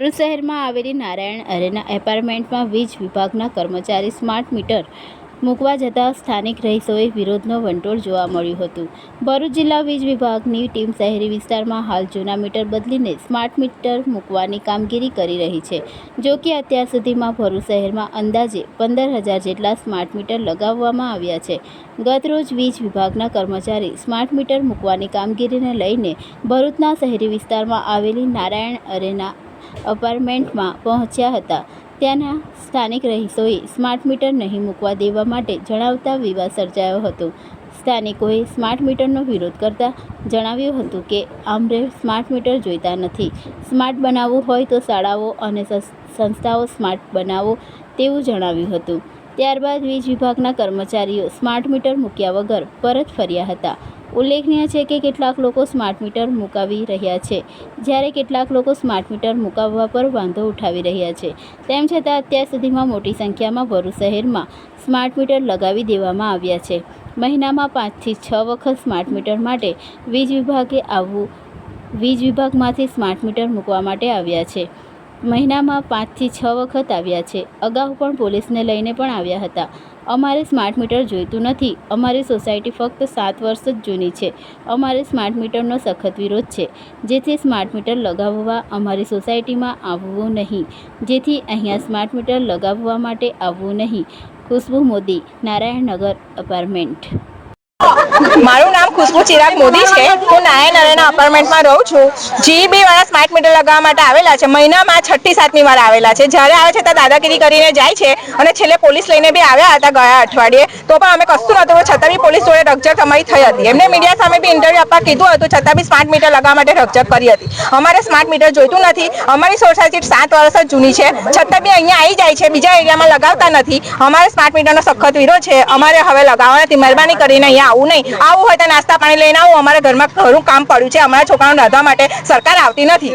ભરૂચ શહેરમાં આવેલી નારાયણ અરેના એપાર્ટમેન્ટમાં વીજ વિભાગના કર્મચારી સ્માર્ટ મીટર મૂકવા જતાં સ્થાનિક રહીશોએ વિરોધનો વંટોળ જોવા મળ્યું હતું. ભરૂચ જિલ્લા વીજ વિભાગની ટીમ શહેરી વિસ્તારમાં હાલ જૂના મીટર બદલીને સ્માર્ટ મીટર મૂકવાની કામગીરી કરી રહી છે. જો કે અત્યાર સુધીમાં ભરૂચ શહેરમાં અંદાજે પંદર હજાર જેટલા સ્માર્ટ મીટર લગાવવામાં આવ્યા છે. ગતરોજ વીજ વિભાગના કર્મચારી સ્માર્ટ મીટર મૂકવાની કામગીરીને લઈને ભરૂચના શહેરી વિસ્તારમાં આવેલી નારાયણ અરેના અપાર્ટમેન્ટમાં પહોંચ્યા હતા. ત્યાંના સ્થાનિક રહીશોએ સ્માર્ટ મીટર નહીં મૂકવા દેવા માટે જણાવતા વિવાદ સર્જાયો હતો. સ્થાનિકોએ સ્માર્ટ મીટરનો વિરોધ કરતા જણાવ્યું હતું કે, આમરે સ્માર્ટ મીટર જોઈતા નથી. સ્માર્ટ બનાવવું હોય તો શાળાઓ અને સસ- સંસ્થાઓ સ્માર્ટ બનાવો, તેવું જણાવ્યું હતું. ત્યારબાદ વીજ વિભાગના કર્મચારીઓ સ્માર્ટ મીટર મૂક્યા વગર પરત ફર્યા હતા. ઉલ્લેખનીય છે કે કેટલાક લોકો સ્માર્ટ મીટર મુકાવી રહ્યા છે. જ્યારે કેટલાક લોકો સ્માર્ટ મીટર મુકાવવા પર વાંધો ઉઠાવી રહ્યા છે. તેમ છતાં અત્યાર સુધીમાં મોટી સંખ્યામાં ભરૂચ શહેરમાં સ્માર્ટ મીટર લગાવી દેવામાં આવ્યા છે. મહિનામાં પાંચથી છ વખત સ્માર્ટ મીટર માટે વીજ વિભાગે આવવું વીજ વિભાગમાંથી સ્માર્ટ મીટર મૂકવા માટે આવ્યા છે. મહિનામાં પાંચથી છ વખત આવ્યા છે. અગાઉ પણ પોલીસને લઈને પણ આવ્યા હતા. અમારે સ્માર્ટ મીટર જોઈતું નથી. અમારી સોસાયટી ફક્ત સાત વર્ષ જ જૂની છે. અમારે સ્માર્ટ મીટરનો સખત વિરોધ છે. જેથી સ્માર્ટ મીટર લગાવવા અમારી સોસાયટીમાં આવવું નહીં. જેથી અહીંયા સ્માર્ટ મીટર લગાવવા માટે આવવું નહીં. ખુશ્બુ મોદી, નારાયણનગર, અપાર્ટમેન્ટ. મારું નામ ખુશ્બુ ચિરાગ મોદી છે. હું નારાયણ નારાયણ અપાર્ટમેન્ટમાં રહું છું. જીબી વાળા સ્માર્ટ મીટર લગાવવા માટે આવેલા છે. મહિનામાં છઠ્ઠી સાતમી વાર આવેલા છે. જ્યારે આવે છે ત્યાં દાદાગીરી કરીને જાય છે અને છેલ્લે પોલીસ લઈને બી આવ્યા હતા ગયા અઠવાડિયે. તો પણ અમે કશું નહોતું છતાં બી પોલીસ જોડે રકઝક અમારી થઈ હતી. એમને મીડિયા સામે બી ઇન્ટરવ્યુ આપવા કીધું હતું, છતાં બી સ્માર્ટ મીટર લગાવવા માટે રકઝક કરી હતી. અમારે સ્માર્ટ મીટર જોઈતું નથી. અમારી સોસાયટી સાત વર્ષ જ જૂની છે. છતાં બી અહીંયા આવી જાય છે. બીજા એરિયામાં લગાવતા નથી. અમારે સ્માર્ટ મીટરનો સખત વિરોધ છે. અમારે હવે લગાવવા નથી. મહેરબાની કરીને અહીંયા આવું નહીં. આવું હોય તો નાસ્તા પાણી લઈને આવું. અમારા ઘરમાં ઘરું કામ પડ્યું છે. અમારા છોકરાઓને રાંધવા માટે સરકાર આવતી નથી.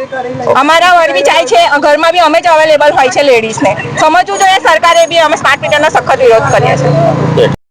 અમારા વર બી જાય છે. ઘરમાં બી અમે જ અવેલેબલ હોય છે લેડીઝને સમજવું જોઈએ સરકારે બી અમે સ્માર્ટ મીટરનો સખત વિરોધ કરીએ છીએ